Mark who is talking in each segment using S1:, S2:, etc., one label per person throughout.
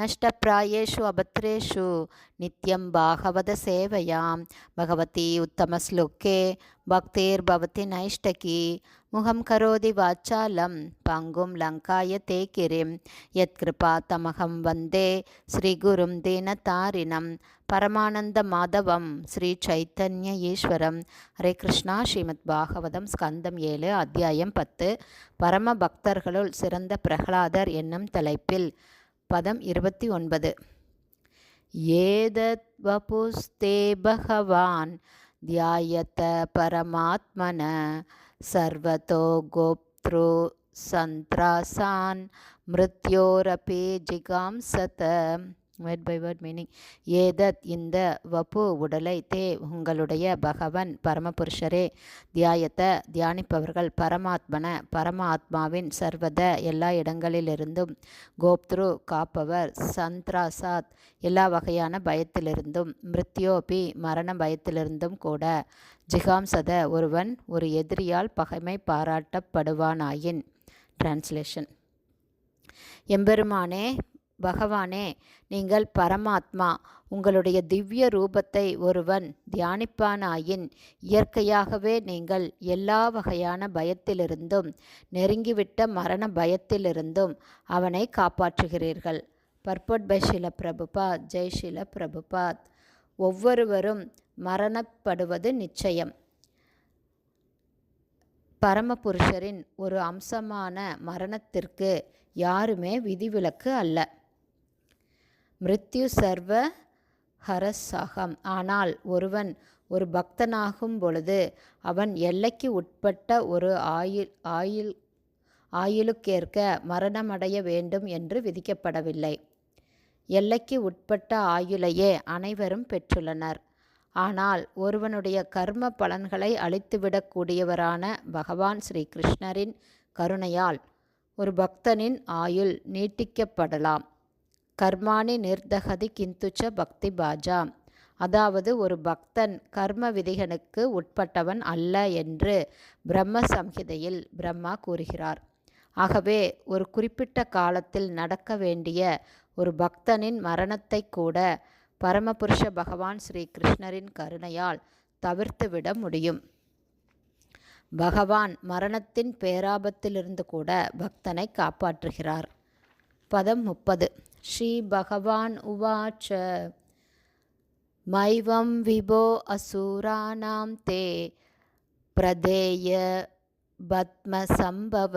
S1: நஷ்டப்பிராயேஷு அபத்ரேஷு நித்யம் பாகவத சேவையாம் பகவதி உத்தமஸ்லோக்கே பக்திர்பவதி நைஷ்டகி முகம் கரோதி வாச்சாலம் பங்கும் லங்காய தே கிரிம் யத்கிருபா தமகம் வந்தே ஸ்ரீகுரும் தீனதாரிணம் பரமானந்த மாதவம் ஸ்ரீ சைத்தன்ய ஈஸ்வரம் ஹரே கிருஷ்ணா ஸ்ரீமத் பாகவதம் ஸ்கந்தம் ஏழு அத்தியாயம் பத்து பரம பக்தர்களுள் சிறந்த பிரகலாதர் என்னும் தலைப்பில் பதம் இருபத்தி ஒன்பது. ஏதத் வபுஸ்தே பகவான் தியாயத்த பரமாத்மன சர்வதோ கோப்த்ரு சந்திராசான் மிருத்யோரபி ஜிகாம்சத. வேர்ட் பை வேர்ட் மீனிங் ஏதத் இந்த வபு உடலை தே உங்களுடைய பகவன் பரமபுருஷரே. தியாயத்த தியானிப்பவர்கள் பரமாத்மன பரமாத்மாவின் சர்வத எல்லா இடங்களிலிருந்தும் கோப்த்ரு காப்பவர் சந்த்ராசாத் எல்லா வகையான பயத்திலிருந்தும் மிருத்யோபி மரண பயத்திலிருந்தும் கூட. ஜிகாம்சத ஒருவன் ஒரு எதிரியால் பகைமை பாராட்டப்படுவானாயின். டிரான்ஸ்லேஷன் எம்பெருமானே பகவானே நீங்கள் பரமாத்மா உங்களுடைய திவ்ய ரூபத்தை ஒருவன் தியானிப்பானாயின் இயற்கையாகவே நீங்கள் எல்லா வகையான பயத்திலிருந்தும் நெருங்கிவிட்ட மரண பயத்திலிருந்தும் அவனை காப்பாற்றுகிறீர்கள். பர்பட் பை ஷில பிரபுபாத் ஜெய் ஷில பிரபுபாத் ஒவ்வொருவரும் மரணப்படுவது நிச்சயம். பரமபுருஷரின் ஒரு அம்சமான மரணத்திற்கு யாருமே விதிவிலக்கு அல்ல. மிருத்யு சர்வ ஹரசகம். ஆனால் ஒருவன் ஒரு பக்தனாகும் பொழுது அவன் எல்லைக்கு உட்பட்ட ஒரு ஆயுள் ஆயுள் ஆயுளுக்கேற்க மரணமடைய வேண்டும் என்று விதிக்கப்படவில்லை. எல்லைக்கு உட்பட்ட ஆயுளையே அனைவரும் பெற்றுள்ளனர். ஆனால் ஒருவனுடைய கர்ம பலன்களை அழித்துவிடக்கூடியவரான பகவான் ஸ்ரீ கிருஷ்ணரின் கருணையால் ஒரு பக்தனின் ஆயுள் நீட்டிக்கப்படலாம். கர்மானி நிர்தகதி கிந்துச்ச பக்தி பாஜா. அதாவது ஒரு பக்தன் கர்ம விதிகனுக்கு உட்பட்டவன் அல்ல என்று பிரம்ம சம்ஹிதையில் பிரம்மா கூறுகிறார். ஆகவே ஒரு குறிப்பிட்ட காலத்தில் நடக்க வேண்டிய ஒரு பக்தனின் மரணத்தை கூட பரமபுருஷ பகவான் ஸ்ரீ கிருஷ்ணரின் கருணையால் தவிர்த்துவிட முடியும். பகவான் மரணத்தின் பேராபத்திலிருந்து கூட பக்தனை காப்பாற்றுகிறார். பதம் முப்பது. ஸ்ரீபகவான் உவாச்ச. மைவம் விபோ அசூராணாம் தே. பிரதேய பத்மசம்பவ.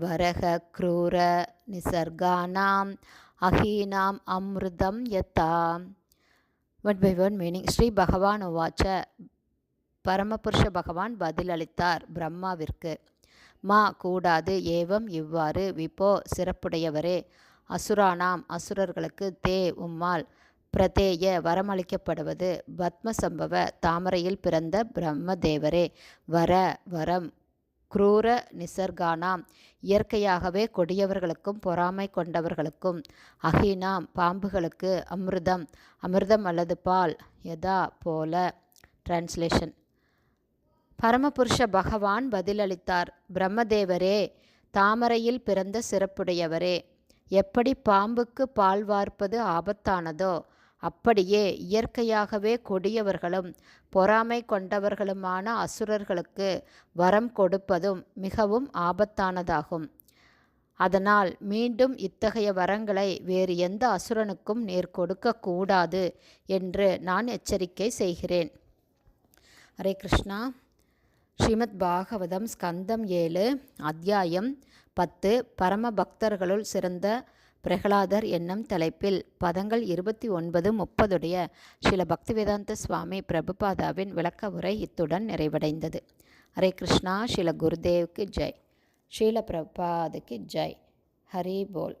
S1: வரக க்ரூர நிசர்கானாம். அஹீனாம் அமிர்தம் யதா. What by one meaning Shri Bhagavan உவாச்ச. பரமபுருஷ பகவான் பதிலளித்தார் பிரம்மாவிற்கு. மா கூடாது ஏவம் இவ்வாறு. விபோ சிறப்புடையவரே. அசுரானாம் அசுரர்களுக்கு தே உம்மால் பிரதேய வரமளிக்கப்படுவது. பத்ம சம்பவ தாமரையில் பிறந்த பிரம்மதேவரே வர வரம் குரூர நிசர்கானாம் இயற்கையாகவே கொடியவர்களுக்கும் பொறாமை கொண்டவர்களுக்கும் அகினாம் பாம்புகளுக்கு அமிர்தம் அமிர்தம் அல்லது பால் யதா போல டிரான்ஸ்லேஷன் பரமபுருஷ பகவான் பதிலளித்தார் பிரம்மதேவரே தாமரையில் பிறந்த சிறப்புடையவரே எப்படி பாம்புக்கு பால் வார்ப்பது ஆபத்தானதோ அப்படியே இயற்கையாகவே கொடியவர்களும் பொறாமை கொண்டவர்களுமான அசுரர்களுக்கு வரம் கொடுப்பதும் மிகவும் ஆபத்தானதாகும். அதனால் மீண்டும் இத்தகைய வரங்களை வேறு எந்த அசுரனுக்கும் நேர் கொடுக்கக்கூடாது என்று நான் எச்சரிக்கை செய்கிறேன். ஹரே கிருஷ்ணா. ஸ்ரீமத் பாகவதம் ஸ்கந்தம் ஏழு அத்தியாயம் பத்து பரம பக்தர்களுள் சிறந்த பிரகலாதர் என்னும் தலைப்பில் பதங்கள் இருபத்தி ஒன்பது முப்பதுடைய ஸ்ரீல பக்திவேதாந்த சுவாமி பிரபுபாதாவின் விளக்க உரை இத்துடன் நிறைவடைந்தது. ஹரே கிருஷ்ணா ஸ்ரீல குருதேவுக்கு ஜெய். ஸ்ரீல பிரபாதுக்கு ஜெய். ஹரி போல்.